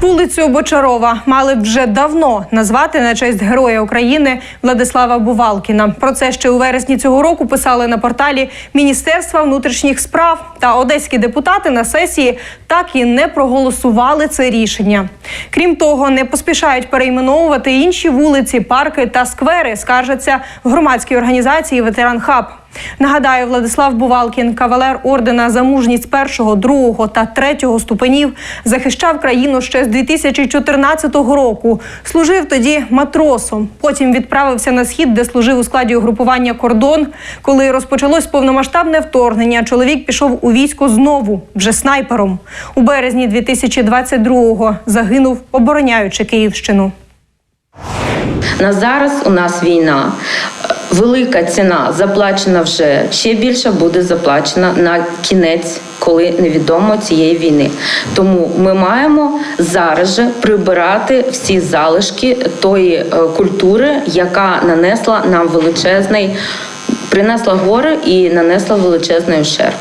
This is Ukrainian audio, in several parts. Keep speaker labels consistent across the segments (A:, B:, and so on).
A: Вулицю Бочарова мали вже давно назвати на честь Героя України Владислава Бувалкіна. Про це ще у вересні цього року писали на порталі Міністерства внутрішніх справ. Та одеські депутати на сесії так і не проголосували це рішення. Крім того, не поспішають перейменовувати інші вулиці, парки та сквери, скаржаться в громадській організації Ветеран Хаб. Нагадаю, Владислав Бувалкін, кавалер ордена за мужність першого, другого та третього ступенів, захищав країну ще з 2014 року. Служив тоді матросом. Потім відправився на схід, де служив у складі угрупування Кордон. Коли розпочалось повномасштабне вторгнення, чоловік пішов у військо знову, вже снайпером. У березні 2022-го загинув, обороняючи Київщину.
B: На зараз у нас війна. Велика ціна заплачена вже ще більше буде заплачена на кінець, коли невідомо цієї війни. Тому ми маємо зараз же прибирати всі залишки тої е, культури, яка нанесла нам величезний, принесла горе і нанесла величезний ущерб.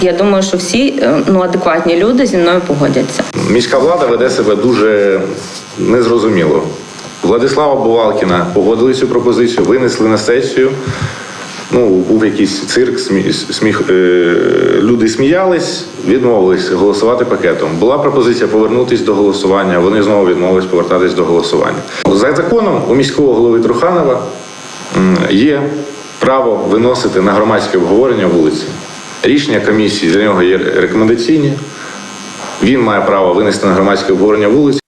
B: Я думаю, що всі е, ну адекватні люди зі мною погодяться.
C: Міська влада веде себе дуже незрозуміло. Владислава Бувалкіна погодили цю пропозицію, винесли на сесію. Ну, був якийсь цирк, сміх, е, люди сміялись, відмовились голосувати пакетом. Була пропозиція повернутися до голосування. Вони знову відмовились повертатись до голосування. За законом у міського голови Труханова є право виносити на громадське обговорення вулиці. Рішення комісії для нього є рекомендаційні. Він має право винести на громадське обговорення вулиці.